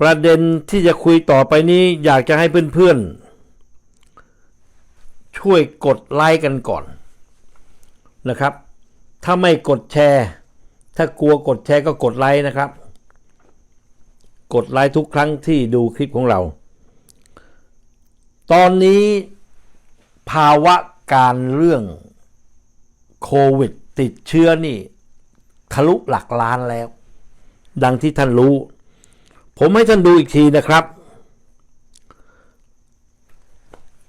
ประเด็นที่จะคุยต่อไปนี้อยากจะให้เพื่อนๆ ช่วยกดไลค์กันก่อนนะครับ ถ้าไม่กดแชร์ ถ้ากลัวกดแชร์ก็กดไลค์นะครับ กดไลค์ทุกครั้งที่ดูคลิปของเรา ตอนนี้ภาวะการเรื่องโควิดติดเชื้อนี่ทะลุหลักล้านแล้ว ดังที่ท่านรู้ ผมให้ท่านดูอีกทีนะครับ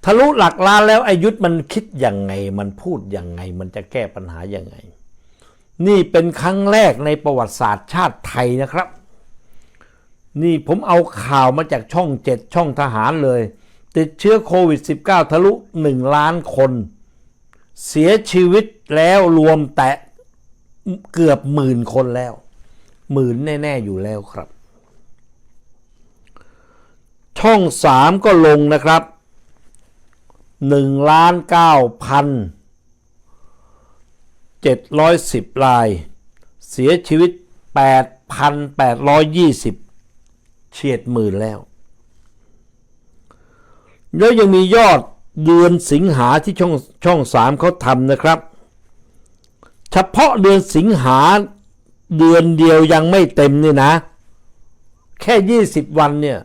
ทะลุหลักล้านแล้วอายุทธมันคิดยังไง มันพูดยังไง มันจะแก้ปัญหายังไง นี่เป็นครั้งแรกในประวัติศาสตร์ชาติไทยนะครับ นี่ผมเอาข่าวมาจากช่องเจ็ดช่องทหารเลย ติดเชื้อโควิด -19 ทะลุ 1 ล้านคน เสียชีวิตแล้วรวมแตะเกือบหมื่นคนแล้ว หมื่นแน่ ๆ อยู่แล้วครับ ช่องสามก็ลงนะครับหนึ่งล้านเก้าพันเจ็ดร้อยสิบราย เสียชีวิตแปดพันแปดร้อยยี่สิบเฉียดหมื่นแล้ว แล้วยังมียอดเดือนสิงหาที่ช่องช่องสามเขาทำนะครับ เฉพาะเดือนสิงหาเดือนเดียวยังไม่เต็มนี่นะ แค่ 20 วันเนี่ย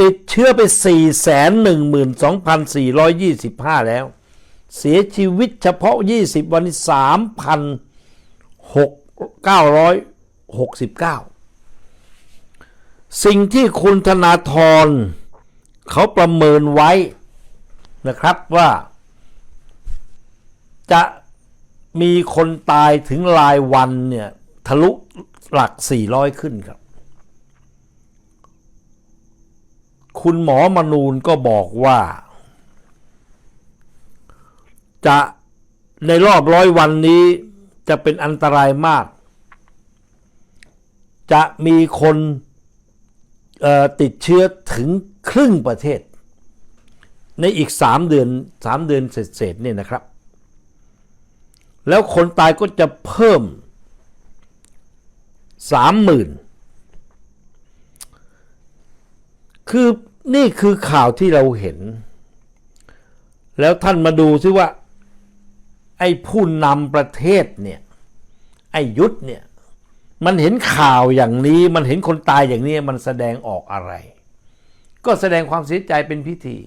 ติดเชื้อไป 412,425 แล้ว เสียชีวิตเฉพาะ 20 วันนี้3,969 สิ่งที่คุณธนาธรเขาประเมินไว้นะครับว่า จะมีคนตายถึงรายวันเนี่ย ทะลุหลัก 400 ขึ้นครับ คุณหมอมนูนก็บอกว่า จะในรอบร้อยวันนี้จะเป็นอันตรายมาก จะมีคนติดเชื้อถึงครึ่งประเทศ ในอีก3เดือน3เดือนเศษๆเนี่ยนะครับ แล้วคนตายก็จะเพิ่ม30,000 คือนี่คือข่าวที่เราเห็น แล้วท่านมาดูซิว่า ไอ้ผู้นำประเทศเนี่ย ไอ้ยุทธเนี่ย มันเห็นข่าวอย่างนี้ มันเห็นคนตายอย่างนี้ มันแสดงออกอะไร ก็แสดงความเสียใจเป็นพิธี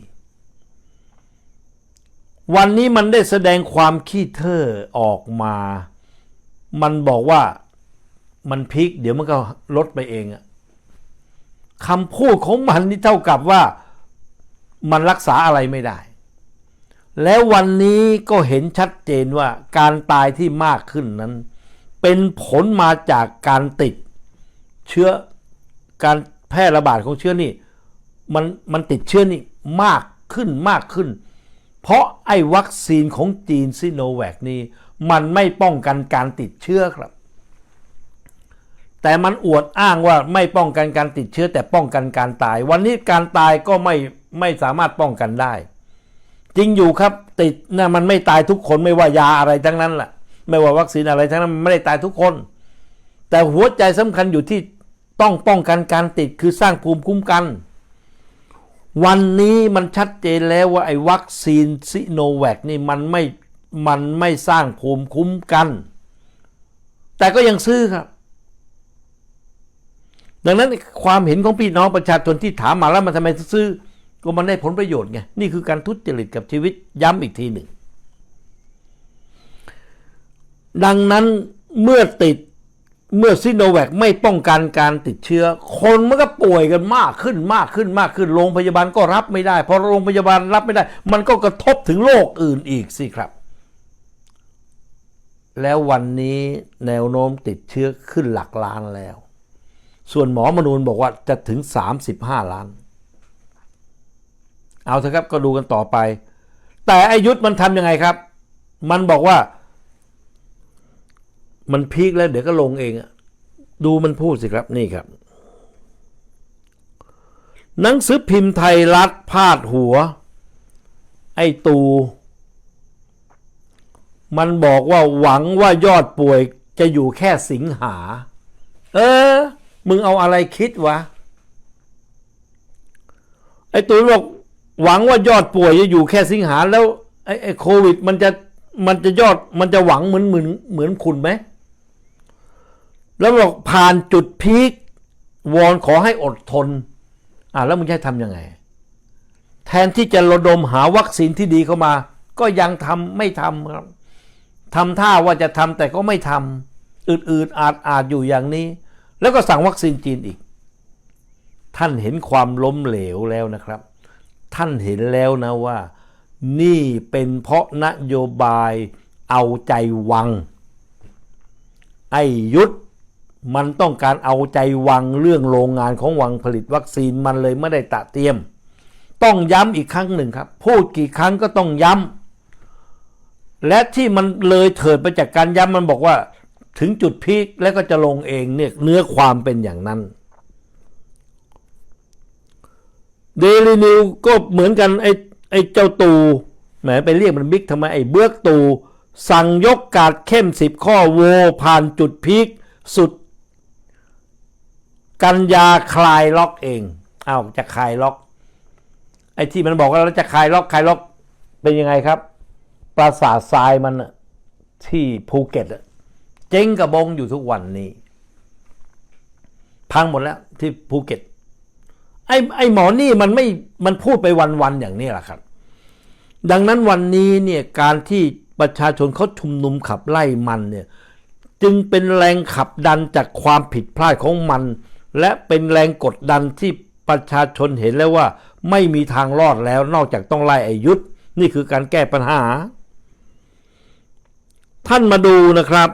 วันนี้มันได้แสดงความขี้เถ้อออกมา มันบอกว่ามันพีคเดี๋ยวมันก็ลดไปเองอะ คำพูดของมันนี่เท่ากับว่ามันรักษาอะไรไม่ได้ แล้ววันนี้ก็เห็นชัดเจนว่าการตายที่มากขึ้นนั้น เป็นผลมาจากการติดเชื้อการแพร่ระบาดของเชื้อนี่มันมันติดเชื้อนี่มากขึ้นมากขึ้น เพราะไอ้วัคซีนของจีนซิโนแวคนี่มันไม่ป้องกันการติดเชื้อครับ แต่มันอวดอ้างว่าไม่ป้องกันการติดเชื้อแต่ป้องกันการตาย วันนี้การตายก็ไม่ไม่สามารถป้องกันได้ จริงอยู่ครับติดนะมันไม่ตายทุกคนไม่ว่ายาอะไรทั้งนั้นแหละไม่ว่าวัคซีนอะไรทั้งนั้นไม่ได้ตายทุกคน แต่หัวใจสำคัญอยู่ที่ต้องป้องกันการติดคือสร้างภูมิคุ้มกัน วันนี้มันชัดเจนแล้วว่าไอ้วัคซีนซิโนแวคนี่มันไม่มันไม่สร้างภูมิคุ้มกัน แต่ก็ยังซื้อครับ ดังนั้นความเห็นของพี่น้องประชาชนที่ถามมาแล้วมันทำไมซื้อก็มันได้ผลประโยชน์ไงนี่คือการทุจริตกับชีวิตย้ำอีกทีหนึ่ง ดังนั้นเมื่อติดเมื่อซิโนแวคไม่ป้องกันการติดเชื้อ คนมันก็ป่วยกันมากขึ้นมากขึ้นมากขึ้นโรงพยาบาลก็รับไม่ได้พอโรงพยาบาลรับไม่ได้ มันก็กระทบถึงโรคอื่นอีกสิครับ แล้ววันนี้แนวโน้มติดเชื้อขึ้นหลักล้านแล้ว ส่วนหมอมนูนบอกว่าจะถึง 35 ล้าน เอาเถอะครับก็ดูกันต่อไป แต่อายุธมันทำยังไงครับ มันบอกว่า มันพีคแล้วเดี๋ยวก็ลงเองอะดูมันพูดสิครับนี่ครับ หนังสือพิมพ์ไทยรัฐพาดหัว ไอ้ตู มันบอกว่าหวังว่ายอดป่วยจะอยู่แค่สิงหา เออ มึงเอาอะไรคิดวะ ไอ้ตูนบอกหวังว่ายอดป่วยจะอยู่แค่สิงหาแล้วไอ้ไอ้โควิด มันจะมันจะยอดมันจะหวังเหมือนเหมือนเหมือนคุณไหม แล้วบอกผ่านจุดพีควอนขอให้อดทน อ่าแล้วมึงจะทำยังไง แทนที่จะระดมหาวัคซีนที่ดีเข้ามา ก็ยังทำไม่ทำครับทำท่าว่าจะทำแต่ก็ไม่ทำอืดๆอาดอาดอยู่อย่างนี้ แล้วก็สั่งวัคซีนจีนอีก ท่านเห็นความล้มเหลวแล้วนะครับ ท่านเห็นแล้วนะว่า นี่เป็นเพราะนโยบายเอาใจวัง ไอ้ยุทธมันต้องการเอาใจวังเรื่องโรงงานของวังผลิตวัคซีนมันเลยไม่ได้ตะเตรียม ต้องย้ำอีกครั้งหนึ่งครับ พูดกี่ครั้งก็ต้องย้ำและที่มันเลยเถิดไปจากการย้ำมันบอกว่า ถึงจุดพีคแล้วก็จะลงเองเนี่ยเนื้อความเป็นอย่างนั้นเดลินิวก็เหมือนกันไอ้ไอ้เจ้าตูแหมไปเรียกมันบิ๊กทำไมไอ้เบือกตูสั่งยกกาดเข้มสิบข้อโวผ่านจุดพีคสุด กันยาคลายล็อกเองอ้าวจะคลายล็อก ไอ้ที่มันบอกว่าเราจะคลายล็อกคลายล็อกเป็นยังไงครับ ปราสาททรายมันที่ภูเก็ตอะ เจ๊งกระบงอยู่ทุกวันนี้ พังหมดแล้วที่ภูเก็ต ไอ้ไอ้หมอนี่มันไม่มันพูดไปวันๆอย่างนี้แหละครับ ดังนั้นวันนี้เนี่ยการที่ประชาชนเขาชุมนุมขับไล่มันเนี่ยจึงเป็นแรงขับดันจากความผิดพลาดของมัน และเป็นแรงกดดันที่ประชาชนเห็นแล้วว่า ไม่มีทางรอดแล้วนอกจากต้องไล่ไอายุทธนี่คือการแก้ปัญหา ท่านมาดูนะครับ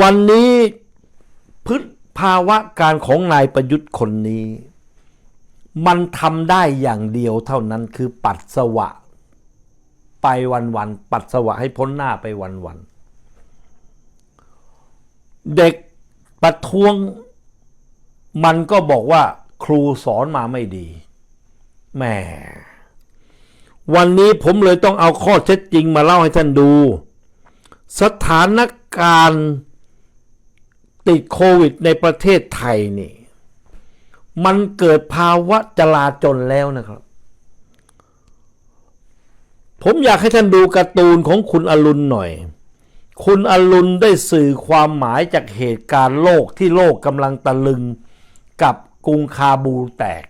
วันนี้พฤษภาวะการของนายประยุทธ์คนนี้ มันทำได้อย่างเดียวเท่านั้นคือปัดสวะ ไปวันๆปัดสวะให้พ้นหน้าไปวันๆเด็กประท้วงมันก็บอกว่าครูสอนมาไม่ดีแหมวันนี้ผมเลยต้องเอาข้อเท็จจริงมาเล่าให้ท่านดู สถานการณ์ ติดโควิดในประเทศไทยนี่ มันเกิดภาวะจลาจลแล้วนะครับ ผมอยากให้ท่านดูการ์ตูนของคุณอรุณหน่อย คุณอรุณได้สื่อความหมายจากเหตุการณ์โลกที่โลกกำลังตะลึงกับกรุงคาบูลแตก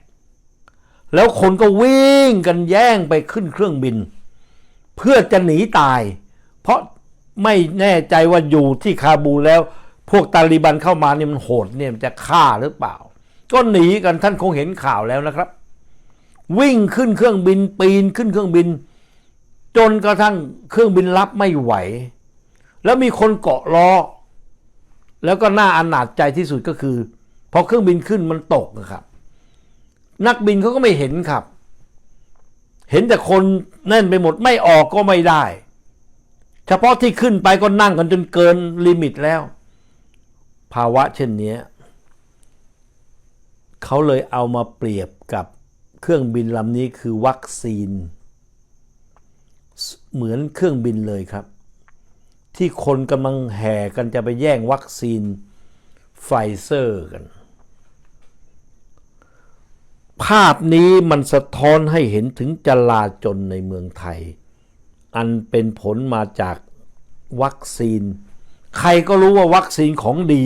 แล้วคนก็วิ่งกันแย่งไปขึ้นเครื่องบิน เพื่อจะหนีตาย เพราะไม่แน่ใจว่าอยู่ที่คาบูลแล้ว พวกตาลีบันเข้ามาเนี่ยมันโหดเนี่ยมันจะฆ่าหรือเปล่า ก็หนีกันท่านคงเห็นข่าวแล้วนะครับ วิ่งขึ้นเครื่องบินปีนขึ้นเครื่องบิน จนกระทั่งเครื่องบินรับไม่ไหว แล้วมีคนเกาะล้อ แล้วก็น่าอนาจใจที่สุดก็คือพอเครื่องบินขึ้นมันตกนะครับ นักบินเขาก็ไม่เห็นครับ เห็นแต่คนแน่นไปหมดไม่ออกก็ไม่ได้ เฉพาะที่ขึ้นไปก็นั่งกันจนเกินลิมิตแล้ว ภาวะเช่นนี้เขาเลยเอามาเปรียบกับเครื่องบินลำนี้คือวัคซีน เหมือนเครื่องบินเลยครับ ที่คนกำลังแห่กันจะไปแย่งวัคซีนไฟเซอร์กัน ภาพนี้มันสะท้อนให้เห็นถึงจลาจลในเมืองไทย อันเป็นผลมาจากวัคซีน ใครก็รู้ว่าวัคซีนของดี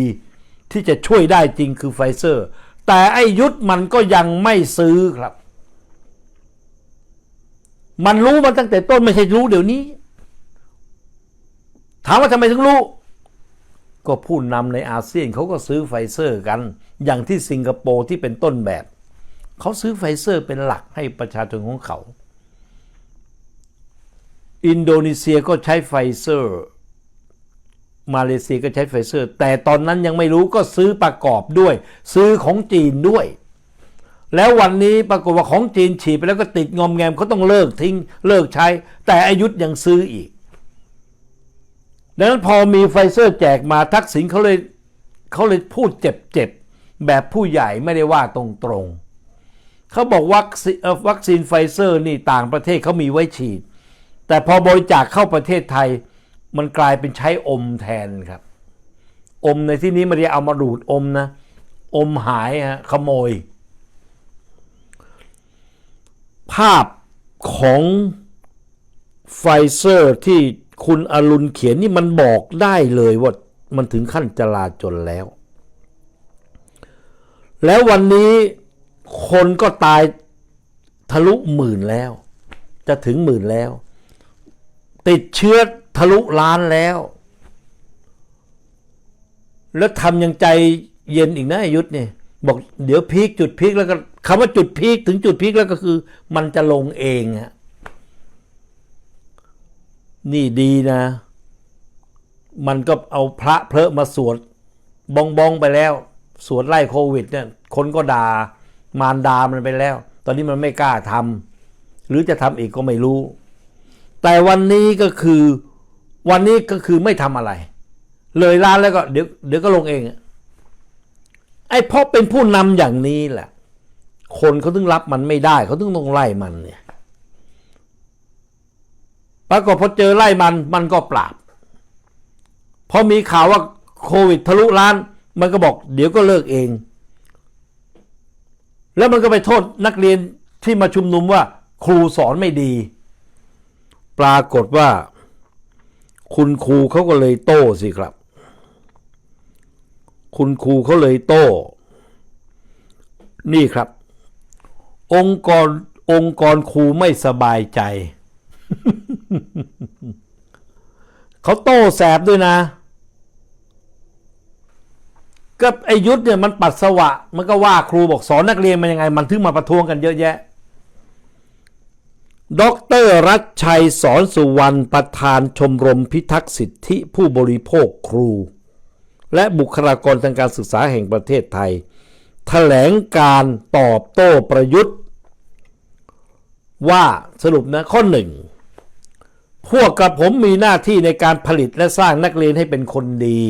ที่จะช่วยได้จริงคือไฟเซอร์ แต่ไอ้ยุทธมันก็ยังไม่ซื้อครับ มันรู้มาตั้งแต่ต้นไม่ใช่รู้เดี๋ยวนี้ ถามว่าทำไมถึงรู้ ก็ผู้นำในอาเซียนเขาก็ซื้อไฟเซอร์กัน อย่างที่สิงคโปร์ที่เป็นต้นแบบเขาซื้อไฟเซอร์เป็นหลักให้ประชาชนของเขา อินโดนีเซียก็ใช้ไฟเซอร์ มาเลเซียก็ใช้ไฟเซอร์ แต่ตอนนั้นยังไม่รู้ก็ซื้อประกอบด้วย ซื้อของจีนด้วย แล้ววันนี้ปรากฏว่าของจีนฉีดไปแล้วก็ติดงอมแงมเขาต้องเลิกทิ้งเลิกใช้ แต่อายุธยังซื้ออีก ดังนั้นพอมีไฟเซอร์แจกมาทักษิณเขาเลยเขาเลยพูดเจ็บๆ แบบผู้ใหญ่ไม่ได้ว่าตรงๆเขาบอกวัคซีนวัคซีนไฟเซอร์นี่ต่างประเทศเขามีไว้ฉีด แต่พอบริจาคเข้าประเทศไทย มันกลายเป็นใช้อมแทนครับ อมในที่นี้ไม่ได้เอามาดูดอมนะ อมหายฮะขโมย ภาพของไฟเซอร์ที่คุณอรุณเขียนนี่มันบอกได้เลยว่ามันถึงขั้นจลาจนแล้ว แล้ววันนี้คนก็ตายทะลุหมื่นแล้ว จะถึงหมื่นแล้ว ติดเชื้อ ทะลุล้านแล้ว แล้วทำยังใจเย็นอีกนะอายุทธเนี่ยบอกเดี๋ยวพีคจุดพีคแล้วก็คำว่าจุดพีคถึงจุดพีคแล้วก็คือ มันจะลงเองฮะนี่ดีนะ มันก็เอาพระเพลอะมาสวดบองบองไปแล้ว สวดไล่โควิดเนี่ยคนก็ด่ามารดามันไปแล้ว ตอนนี้มันไม่กล้าทำหรือจะทำอีกก็ไม่รู้ แต่วันนี้ก็คือ วันนี้ก็คือไม่ทำอะไร เลยร้านแล้วก็เดี๋ยวเดี๋ยวก็ลงเองไอ้เพราะเป็นผู้นำอย่างนี้แหละ คนเขาถึงรับมันไม่ได้เขาถึงต้องไล่มันเนี่ยปรากฏพอเจอไล่มันมันก็ปราบพอมีข่าวว่าโควิดทะลุล้าน มันก็บอก เดี๋ยวก็เลิกเอง แล้วมันก็ไปโทษนักเรียนที่มาชุมนุมว่า ครูสอนไม่ดี ปรากฏว่า คุณครูเขาก็เลยโต้สิครับ คุณครูเขาเลยโต้ นี่ครับ องค์กรองค์กรครูไม่สบายใจ เขาโต้แสบด้วยนะก็ไอยุทธเนี่ยมันปัสสาวะ มันก็ว่าครูบอกสอนนักเรียนมันยังไง มันถึงมาประท้วงกันเยอะแยะ ดรรัชชัยสอนสุวรรณประธานชมรมพิทักษ์สิทธิผู้บริโภคครู และบุคลากรทางการศึกษาแห่งประเทศไทยแถลงการตอบโต้ประยุทธ์ ว่าสรุปนะข้อหนึ่งพวกกับผมมีหน้าที่ในการผลิตและสร้างนักเรียนให้เป็นคนดี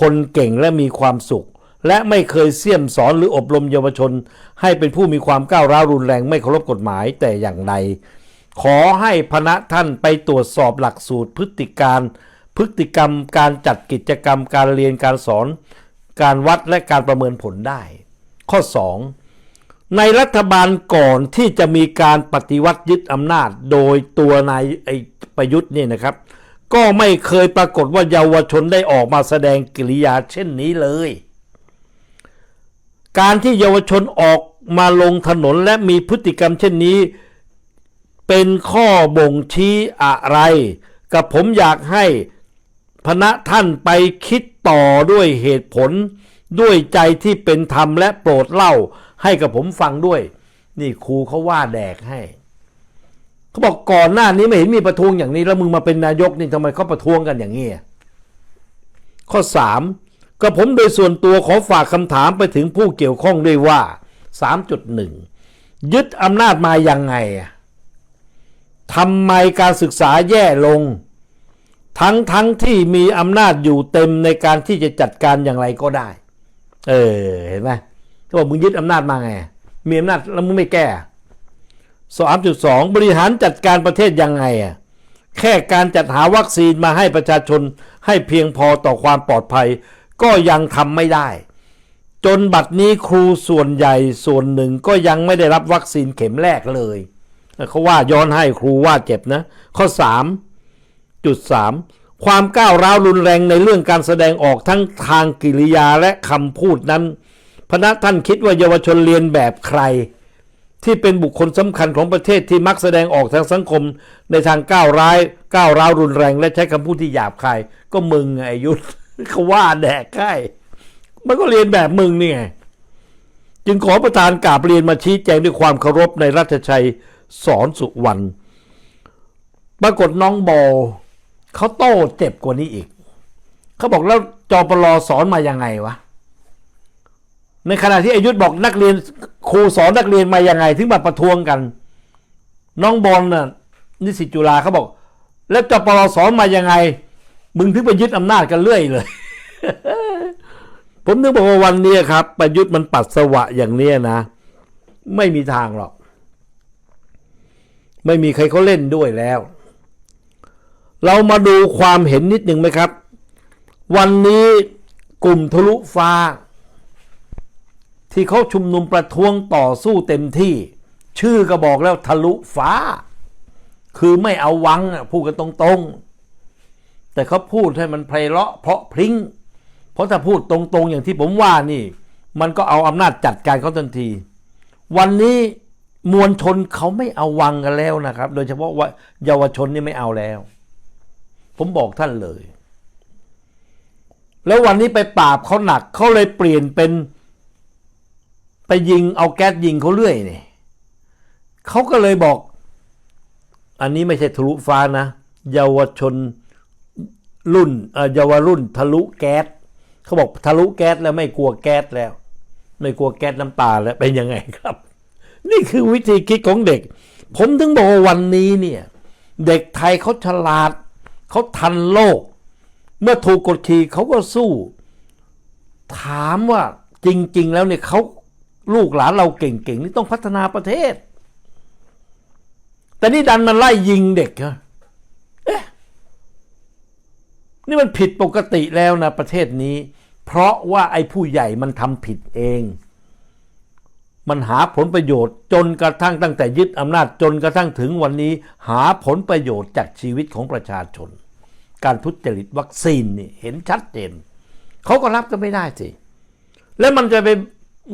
คนเก่งและมีความสุข และไม่เคยเสี่ยมสอนหรืออบรมเยาวชน ให้เป็นผู้มีความก้าวร้าวรุนแรงไม่เคารพกฎหมายแต่อย่างใดขอให้พณะท่านไปตรวจสอบหลักสูตรพฤติการ พฤติกรรมการจัดกิจกรรมการเรียนการสอน การวัดและการประเมินผลได้ ข้อ 2 ในรัฐบาลก่อนที่จะมีการปฏิวัติยึดอำนาจ โดยตัวนายไอประยุทธ์เนี่ยนะครับ ก็ไม่เคยปรากฏว่าเยาวชนได้ออกมาแสดงกิริยาเช่นนี้เลย การที่เยาวชนออกมาลงถนนและมีพฤติกรรมเช่นนี้ เป็นข้อบ่งชี้อะไร กับผมอยากให้พณะท่านไปคิดต่อด้วยเหตุผล ด้วยใจที่เป็นธรรมและโปรดเล่าให้กับผมฟังด้วย นี่ครูเขาว่าแดกให้เขาบอกก่อนหน้านี้ไม่เห็นมีประท้วงอย่างนี้ แล้วมึงมาเป็นนายกนี่ทำไมเขาประท้วงกันอย่างนี้ข้อ3 ก็ผมโดยส่วนตัวขอฝากคำถามไปถึงผู้เกี่ยวข้องด้วยว่า 3.1 ยึดอำนาจมายังไงทำไมการศึกษาแย่ลง ทั้งทั้งที่มีอำนาจอยู่เต็มในการที่จะจัดการอย่างไรก็ได้ เออเห็นไหมเขาบอกมึงยึดอำนาจมาไง มีอำนาจแล้วมึงไม่แก้สามจุดสองบริหารจัดการประเทศยังไงอะแค่การจัดหาวัคซีนมาให้ประชาชนให้เพียงพอต่อความปลอดภัย ก็ยังทำไม่ได้ จนบัดนี้ครูส่วนใหญ่ส่วนหนึ่งก็ยังไม่ได้รับวัคซีนเข็มแรกเลยเขาว่าย้อนให้ครูว่าเจ็บนะ ข้อ3จุด3ความก้าวร้าวรุนแรงในเรื่องการแสดงออกทั้งทางกิริยาและคำพูดนั้นพระท่านคิดว่าเยาวชนเรียนแบบใคร ที่เป็นบุคคลสำคัญของประเทศที่มักแสดงออกทางสังคม ในทางก้าวร้ายก้าวร้าวรุนแรง และใช้คำพูดที่หยาบคาย ก็มึงไงไอ้ยุทธ เขาว่าแดกใกล้มันก็เรียนแบบมึงนี่ไง จึงขอประธานกราบเรียนมาชี้แจงด้วยความเคารพในรัชชัยสอนสุวรรณปรากฏน้องบอลเขาโต้เจ็บกว่านี้อีก เขาบอกแล้วจอปลอสอนมายังไงวะ ในขณะที่อายุธบอกนักเรียนครูสอนนักเรียนมายังไง ถึงมาประท้วงกัน น้องบอลน่ะนิสิตจุฬาเขาบอก แล้วจอปลอสอนมายังไง มึงถึงไปยึดอำนาจกันเรื่อยเลย ผมนึกบอกว่าวันนี้ครับ ประยุทธ์มันปัสสวะอย่างเนี้ยนะ ไม่มีทางหรอก ไม่มีใครเขาเล่นด้วยแล้ว เรามาดูความเห็นนิดหนึ่งไหมครับ วันนี้กลุ่มทะลุฟ้า ที่เขาชุมนุมประท้วงต่อสู้เต็มที่ ชื่อก็บอกแล้วทะลุฟ้า คือไม่เอาวังพูดกันตรงๆ แต่เขาพูดให้มันไพเราะเพราะพริ้ง เพราะถ้าพูดตรงๆอย่างที่ผมว่านี่ มันก็เอาอำนาจจัดการเขาทันที วันนี้มวลชนเขาไม่เอาวังกันแล้วนะครับ โดยเฉพาะว่าเยาวชนนี่ไม่เอาแล้ว ผมบอกท่านเลย แล้ววันนี้ไปปราบเขาหนักเขาเลยเปลี่ยนเป็น ไปยิงเอาแก๊สยิงเขาเรื่อยเนี่ยเขาก็เลยบอก อันนี้ไม่ใช่ทะลุฟ้านะ เยาวชน รุ่นเยาวรุ่นทะลุแก๊สเขาบอกทะลุแก๊สแล้วไม่กลัวแก๊สแล้ว ไม่กลัวแก๊สน้ำตาแล้วเป็นยังไงครับ นี่คือวิธีคิดของเด็ก ผมถึงบอกว่าวันนี้เนี่ย เด็กไทยเขาฉลาดเขาทันโลก เมื่อถูกกดขี่เขาก็สู้ ถามว่าจริง ๆ แล้วเนี่ยเขาลูกหลานเราเก่งๆนี่ต้องพัฒนาประเทศ แต่นี่ดันมันไล่ยิงเด็กเหรอเอ๊ะ นี่มันผิดปกติแล้วนะประเทศนี้ เพราะว่าไอ้ผู้ใหญ่มันทำผิดเอง มันหาผลประโยชน์จนกระทั่งตั้งแต่ยึดอำนาจจนกระทั่งถึงวันนี้ หาผลประโยชน์จากชีวิตของประชาชน การทุจริตวัคซีนนี่เห็นชัดเจนเขาก็รับกันไม่ได้สิแล้วมันจะไป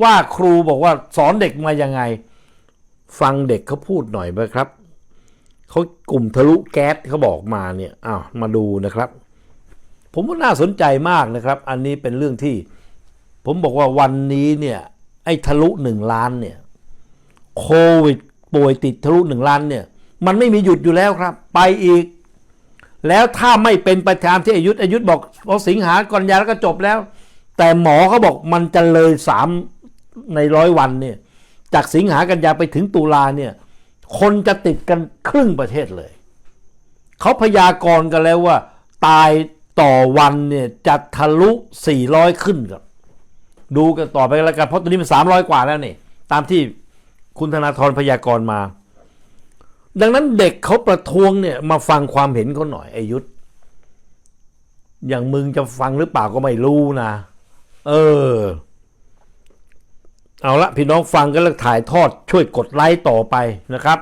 ว่าครูบอกว่าสอนเด็กมายังไง ฟังเด็กเขาพูดหน่อยไหมครับเขากลุ่มทะลุแก๊สเขาบอกมาเนี่ยอ้าวมาดูนะครับ ผมว่าน่าสนใจมากนะครับ อันนี้เป็นเรื่องที่ ผมบอกว่าวันนี้เนี่ยไอ้ทะลุหนึ่งล้านเนี่ยโควิดป่วยติดทะลุหนึ่งล้านเนี่ยมันไม่มีหยุดอยู่แล้วครับ ไปอีก แล้วถ้าไม่เป็นประธานที่อายุทอายุทบอกพอสิงหาก่อนยาแล้วก็จบแล้ว แต่หมอเขาบอกมันจะเลยสามในร้อยวันเนี่ยจากสิงหากันยาไปถึงตุลาเนี่ยคนจะติดกันครึ่งประเทศเลย เขาพยากรณ์กันแล้วว่า ตาย ต่อวันเนี่ยจะทะลุ 400 ขึ้นครับ ดูกันต่อไปแล้วกัน เพราะตอนนี้มัน 300 กว่าแล้วนี่ ตามที่คุณธนาธรพยากรณ์มา ดังนั้นเด็กเขาประท้วงเนี่ยมาฟังความเห็นเขาหน่อยไอายุทธอย่างมึงจะฟังหรือเปล่าก็ไม่รู้นะ เออ เอาละพี่น้องฟังกันแล้วถ่ายทอดช่วยกดไลค์ต่อไปนะครับ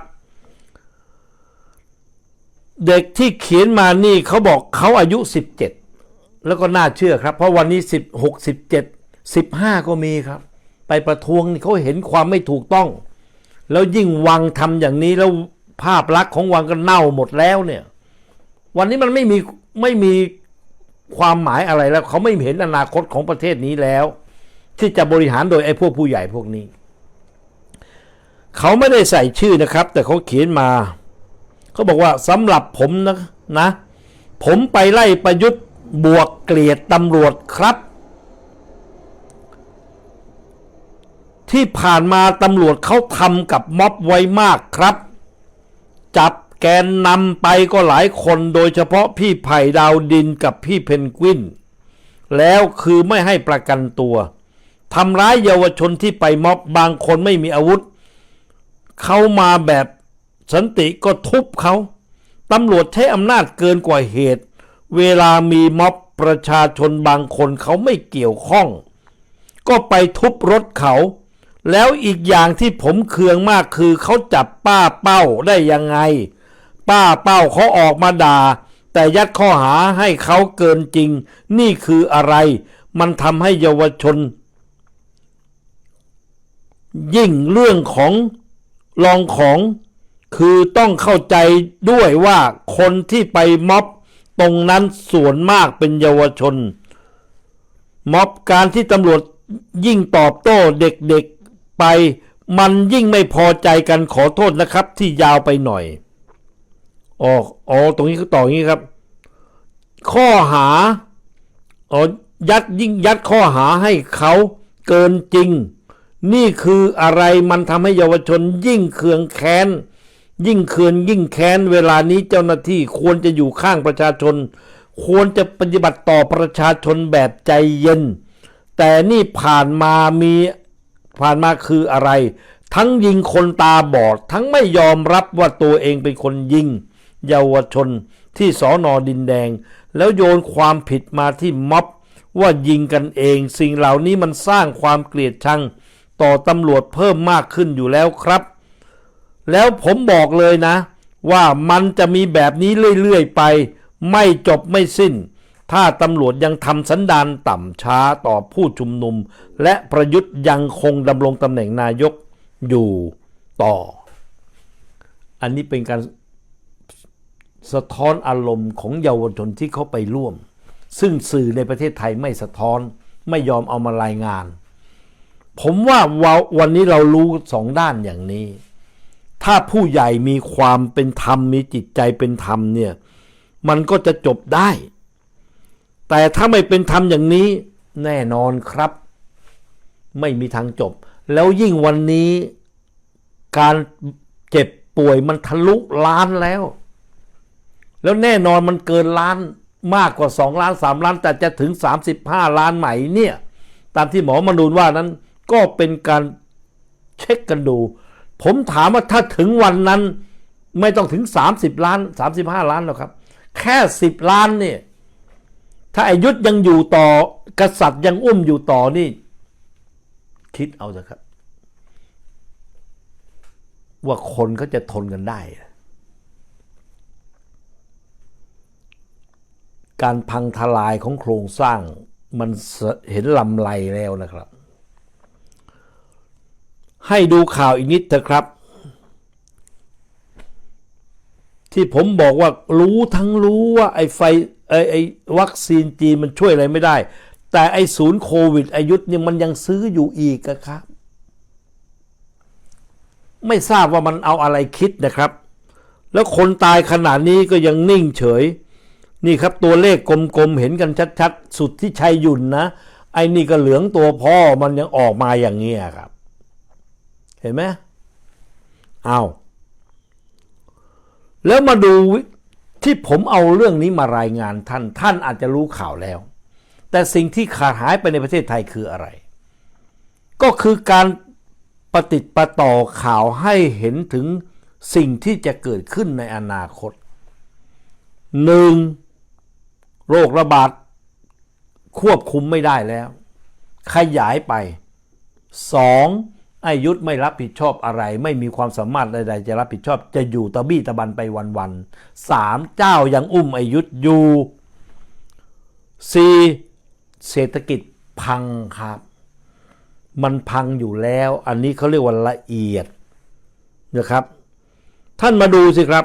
เด็กที่เขียนมานี่เขาบอกเขาอายุ 17 แล้วก็น่าเชื่อครับ เพราะวันนี้ 16 17 15 ก็มีครับ ไปประท้วงเขาเห็นความไม่ถูกต้อง แล้วยิ่งวังทำอย่างนี้แล้วภาพลักษณ์ของวังก็เน่าหมดแล้วเนี่ย วันนี้มันไม่มีไม่มีความหมายอะไรแล้ว เขาไม่เห็นอนาคตของประเทศนี้แล้ว ที่จะบริหารโดยไอ้พวกผู้ใหญ่พวกนี้ เขาไม่ได้ใส่ชื่อนะครับ แต่เขาเขียนมา เขาบอกว่าสำหรับผมนะนะ ผมไปไล่ประยุทธ์บวกเกลียดตำรวจครับ ที่ผ่านมาตำรวจเขาทำกับม็อบไว้มากครับ จับแกนนำไปก็หลายคนโดยเฉพาะพี่ไผ่ดาวดินกับพี่เพนกวิน แล้วคือไม่ให้ประกันตัวทำร้ายเยาวชนที่ไปม็อบบางคนไม่มีอาวุธ เขามาแบบ สันติก็ทุบเขาตำรวจใช้อำนาจเกินกว่าเหตุ เวลามีม็อบประชาชนบางคนเขาไม่เกี่ยวข้อง ก็ไปทุบรถเขา แล้วอีกอย่างที่ผมเคืองมากคือเขาจับป้าเป้าได้ยังไง ป้าเป้าเขาออกมาด่า แต่ยัดข้อหาให้เขาเกินจริง นี่คืออะไร มันทำให้เยาวชน ยิ่งเรื่องของลองของ คือต้องเข้าใจด้วยว่าคนที่ไปม็อบตรงนั้นส่วนมากเป็นเยาวชน ม็อบการที่ตำรวจยิ่งตอบโต้เด็กๆไป มันยิ่งไม่พอใจกันขอโทษนะครับ ที่ยาวไปหน่อยอ๋ออ๋อตรงนี้เขาต่ออย่างนี้ครับ ข้อหาอ๋อยัดยิ่งยัดข้อหาให้เขาเกินจริง นี่คืออะไรมันทำให้เยาวชนยิ่งเคืองแค้น ยิ่งเคืองยิ่งแค้นเวลานี้เจ้าหน้าที่ควรจะอยู่ข้างประชาชน ควรจะปฏิบัติต่อประชาชนแบบใจเย็น แต่นี่ผ่านมามีผ่านมาคืออะไร ทั้งยิงคนตาบอด ทั้งไม่ยอมรับว่าตัวเองเป็นคนยิง เยาวชนที่สอนอดินแดง แล้วโยนความผิดมาที่ม็อบว่ายิงกันเอง สิ่งเหล่านี้มันสร้างความเกลียดชัง ต่อตำรวจเพิ่มมากขึ้นอยู่แล้วครับ แล้วผมบอกเลยนะ ว่ามันจะมีแบบนี้เรื่อยๆไป ไม่จบไม่สิ้น ถ้าตำรวจยังทำสันดานต่ำช้าต่อผู้ชุมนุม และประยุทธ์ยังคงดำรงตำแหน่งนายกอยู่ต่อ อันนี้เป็นการสะท้อนอารมณ์ของเยาวชนที่เขาไปร่วม ซึ่งสื่อในประเทศไทยไม่สะท้อนไม่ยอมเอามารายงาน ผมว่าวันนี้เรารู้สองด้านอย่างนี้ ถ้าผู้ใหญ่มีความเป็นธรรมมีจิตใจเป็นธรรมเนี่ย มันก็จะจบได้ แต่ถ้าไม่เป็นธรรมอย่างนี้แน่นอนครับ ไม่มีทางจบ แล้วยิ่งวันนี้การเจ็บป่วยมันทะลุล้านแล้ว แล้วแน่นอนมันเกินล้านมากกว่า 2 ล้าน 3 ล้าน แต่จะถึง 35 ล้านใหม่เนี่ย ตามที่หมอมนูนว่านั้นก็เป็นการเช็คกันดู ผมถามว่าถ้าถึงวันนั้นไม่ต้องถึง 30 ล้าน 35 ล้านหรอกครับ แค่ 10 ล้านเนี่ยถ้าอายุทธยังอยู่ต่อกษัตริย์ยังอุ้มอยู่ต่อนี่ คิดเอาเถอะครับ ว่าคนเขาจะทนกันได้ การพังทลายของโครงสร้างมันเห็นลำไรแล้วนะครับ ให้ดูข่าวอีกนิดเถอะครับ ที่ผมบอกว่ารู้ทั้งรู้ว่าไอ้ไฟไอ้ไอ้วัคซีนจีนมันช่วยอะไรไม่ได้ แต่ไอ้ศูนย์โควิดอายุเนี่ยมันยังซื้ออยู่อีกอะครับ ไม่ทราบว่ามันเอาอะไรคิดนะครับ แล้วคนตายขนาดนี้ก็ยังนิ่งเฉย นี่ครับตัวเลขกลมๆ เห็นกันชัดๆ สุดที่ชัยยุ่นนะ ไอ้นี่ก็เหลืองตัวพ่อมันยังออกมาอย่างเงี้ยครับ เห็นไหมเอาแล้วมาดูที่ผมเอาเรื่องนี้มารายงานท่าน ท่านอาจจะรู้ข่าวแล้ว แต่สิ่งที่ขาดหายไปในประเทศไทยคืออะไร ก็คือการปฏิติประต่อข่าวให้เห็นถึงสิ่งที่จะเกิดขึ้นในอนาคตหนึ่งโรคระบาดควบคุมไม่ได้แล้ว ขยายไปสอง อายุธไม่รับผิดชอบอะไร ไม่มีความสามารถใดๆจะรับผิดชอบ จะอยู่ตะบี้ตะบันไปวันๆสามเจ้ายังอุ้มอายุธอยู่สี่เศรษฐกิจพังครับ มันพังอยู่แล้ว อันนี้เขาเรียกว่าละเอียดนะครับ ท่านมาดูสิครับ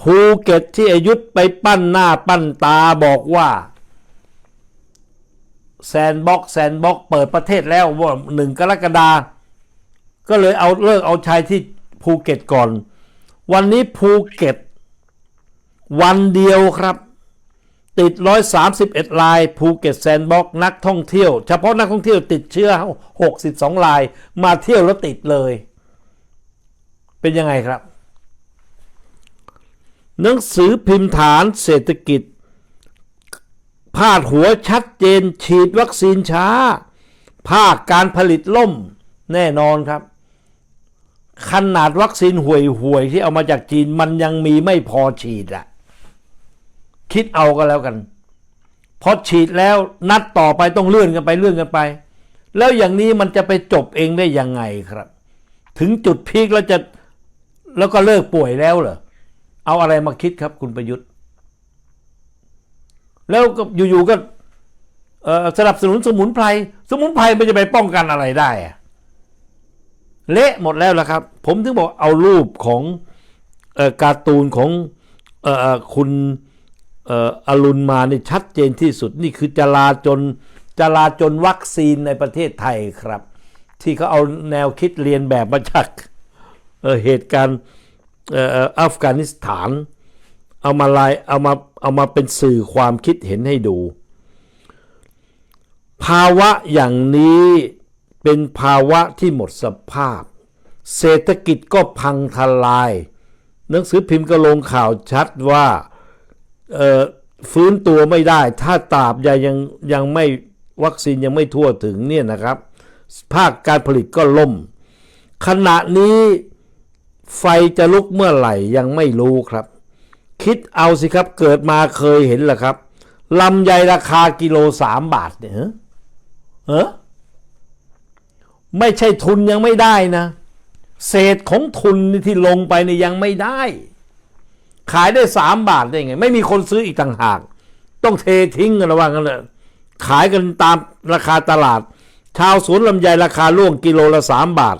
ภูเก็ตที่อายุธไปปั้นหน้าปั้นตาบอกว่า แซนบ็อกแซนบ็อกเปิดประเทศแล้วว่าหนึ่งกรกฎาก็เลยเอาเลิกเอาชายที่ภูเก็ตก่อน วันนี้ภูเก็ต วันเดียวครับ ติด 131 ลาย ภูเก็ตแซนบ็อกนักท่องเที่ยว เฉพาะนักท่องเที่ยวติดเชื้อ 62 ลาย มาเที่ยวแล้วติดเลย เป็นยังไงครับ หนังสือพิมพ์ฐานเศรษฐกิจ พาดหัวชัดเจนฉีดวัคซีนช้า ภาคการผลิตล่มแน่นอนครับ ขนาดวัคซีนห่วยห่วยที่เอามาจากจีนมันยังมีไม่พอฉีดอะคิดเอาก็แล้วกันพอฉีดแล้วนัดต่อไปต้องเลื่อนกันไปเลื่อนกันไป แล้วอย่างนี้มันจะไปจบเองได้ยังไงครับ ถึงจุดพีคแล้วจะแล้วก็เลิกป่วยแล้วเหรอเอาอะไรมาคิดครับคุณประยุทธ์ แล้วก็อยู่ๆก็สนับสนุนสมุนไพร สมุนไพรมันจะไปป้องกันอะไรได้อะเละหมดแล้วละครับ ผมถึงบอกเอารูปของออการ์ตูนของออคุณอรุณมานี่ชัดเจนที่สุดนี่คือจลาจนจลาจนวัคซีนในประเทศไทยครับ ที่เขาเอาแนวคิดเรียนแบบมาจากเเหตุการณ์อัฟกานิสถาน เอามาลายเอามาเอามาเป็นสื่อความคิดเห็นให้ดู ภาวะอย่างนี้เป็นภาวะที่หมดสภาพ เศรษฐกิจก็พังทลาย หนังสือพิมพ์ก็ลงข่าวชัดว่าฟื้นตัวไม่ได้ ถ้าตราบใดยังยังไม่วัคซีนยังไม่ทั่วถึงเนี่ยนะครับ ภาคการผลิตก็ล่ม ขณะนี้ไฟจะลุกเมื่อไหร่ยังไม่รู้ครับ คิดเอาสิครับ เกิดมาเคยเห็นเหรอครับลำไยราคากิโลสามบาทเนี่ยเอเออไม่ใช่ทุนยังไม่ได้นะ เศษของทุนที่ลงไปเนี่ยยังไม่ได้ ขายได้สามบาทได้ไง ไม่มีคนซื้ออีกต่างหาก ต้องเททิ้งกันระวังกันเลยขายกันตามราคาตลาด ชาวสวนลำไยราคาล่วงกิโลละสามบาท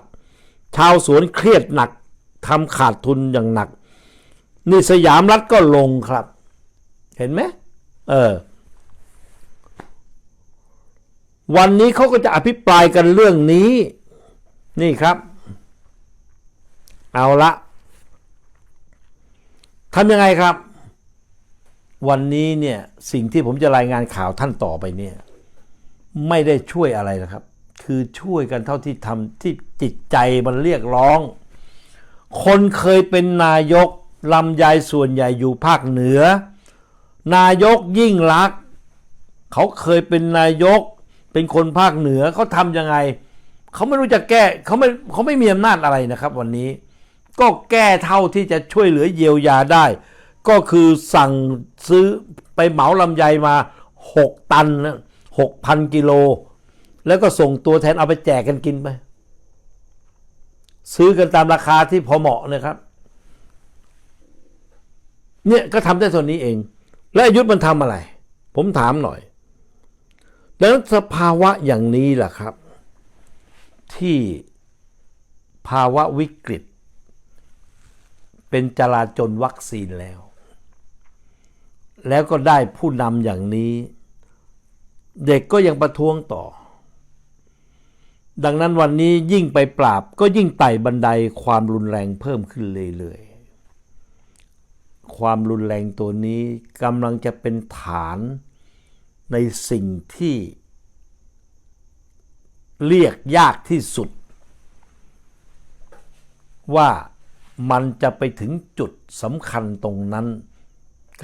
ชาวสวนเครียดหนักทำขาดทุนอย่างหนัก นี่สยามรัฐก็ลงครับ เห็นไหมเออ วันนี้เขาก็จะอภิปรายกันเรื่องนี้ นี่ครับ เอาละทำยังไงครับ วันนี้เนี่ยสิ่งที่ผมจะรายงานข่าวท่านต่อไปเนี่ย ไม่ได้ช่วยอะไรนะครับ คือช่วยกันเท่าที่ทำที่จิตใจมันเรียกร้อง คนเคยเป็นนายก ลำไยส่วนใหญ่อยู่ภาคเหนือ นายกยิ่งรักษณ์เขาเคยเป็นนายก เป็นคนภาคเหนือเขาทำยังไง เขาไม่รู้จะแก้เขาไม่เขาไม่มีอำนาจอะไรนะครับ วันนี้ ก็แก้เท่าที่จะช่วยเหลือเยียวยาได้ ก็คือสั่งซื้อไปเหมาลำไยมา 6 ตันหกพันกิโล แล้วก็ส่งตัวแทนเอาไปแจกกันกินไป ซื้อกันตามราคาที่พอเหมาะนะครับ เนี่ยก็ทำได้ส่วนนี้เอง และอายุทธมันทำอะไร ผมถามหน่อย ดังนั้นสภาวะอย่างนี้แหละครับ ที่ภาวะวิกฤต เป็นจลาจลวัคซีนแล้ว แล้วก็ได้ผู้นำอย่างนี้ เด็กก็ยังประท้วงต่อ ดังนั้นวันนี้ยิ่งไปปราบก็ยิ่งไต่บันไดความรุนแรงเพิ่มขึ้นเรื่อย ความรุนแรงตัวนี้กำลังจะเป็นฐานในสิ่งที่เรียกยากที่สุด ว่ามันจะไปถึงจุดสำคัญตรงนั้น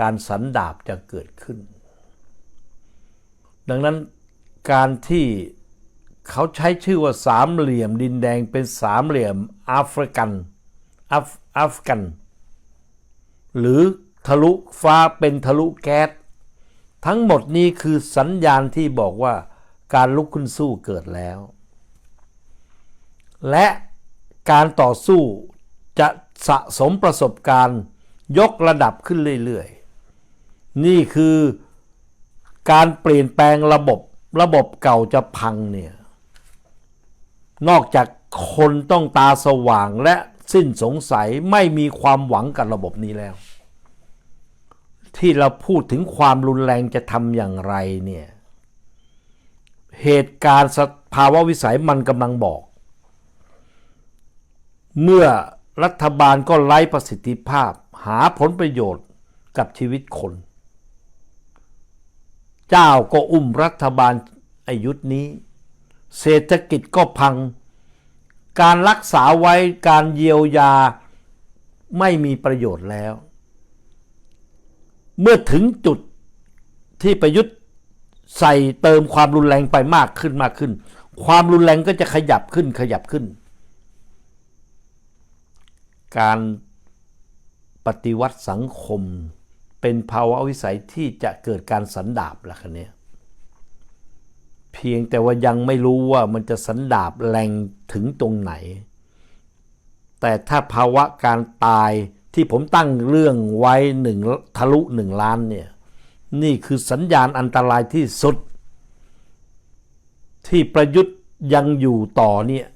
การสันดาบจะเกิดขึ้น ดังนั้นการที่เขาใช้ชื่อว่าสามเหลี่ยมดินแดงเป็นสามเหลี่ยมแอฟริกันอัฟแอฟกัน หรือทะลุฟ้าเป็นทะลุแก๊สทั้งหมดนี้คือสัญญาณที่บอกว่าการลุกขึ้นสู้เกิดแล้ว และการต่อสู้จะสะสมประสบการณ์ยกระดับขึ้นเรื่อยๆ นี่คือการเปลี่ยนแปลงระบบระบบเก่าจะพังเนี่ย นอกจากคนต้องตาสว่างและ สิ้นสงสัยไม่มีความหวังกับระบบนี้แล้ว ที่เราพูดถึงความรุนแรงจะทำอย่างไรเนี่ยเหตุการณ์สภาวะวิสัยมันกำลังบอก เมื่อรัฐบาลก็ไร้ประสิทธิภาพ หาผลประโยชน์กับชีวิตคน เจ้าก็อุ้มรัฐบาลอายุทนี้ เศรษฐกิจก็พัง การรักษาไว้การเยียวยาไม่มีประโยชน์แล้ว เมื่อถึงจุดที่ประยุทธ์ใส่เติมความรุนแรงไปมากขึ้นมากขึ้น ความรุนแรงก็จะขยับขึ้นขยับขึ้น การปฏิวัติสังคมเป็นภาวะวิสัยที่จะเกิดการสันดาบละคันนี้ เพียงแต่ว่ายังไม่รู้ว่ามันจะสันดาบแรงถึงตรงไหน แต่ถ้าภาวะการตายที่ผมตั้งเรื่องไว้หนึ่งทะลุหนึ่งล้านเนี่ยนี่คือสัญญาณอันตรายที่สุด ที่ประยุทธ์ยังอยู่ต่อเนี่ย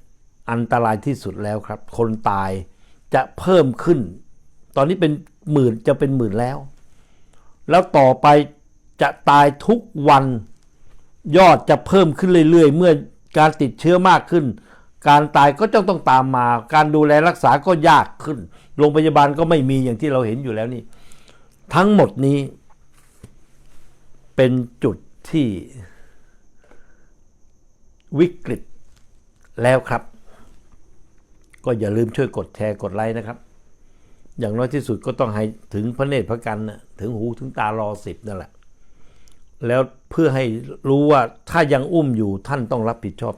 อันตรายที่สุดแล้วครับ คนตายจะเพิ่มขึ้น ตอนนี้เป็นหมื่นจะเป็นหมื่นแล้ว แล้วต่อไปจะตายทุกวัน ยอดจะเพิ่มขึ้นเรื่อยๆ เมื่อการติดเชื้อมากขึ้น การตายก็จะต้องตามมา การดูแลรักษาก็ยากขึ้น โรงพยาบาลก็ไม่มีอย่างที่เราเห็นอยู่แล้วนี่ ทั้งหมดนี้ เป็นจุดที่วิกฤตแล้วครับ ก็อย่าลืมช่วยกดแชร์กดไลค์นะครับ อย่างน้อยที่สุดก็ต้องให้ถึงพระเนตรพระกันนะถึงหูถึงตารอสิบนั่นแหละ แล้วเพื่อให้รู้ว่าถ้ายังอุ้มอยู่ท่านต้องรับผิดชอบ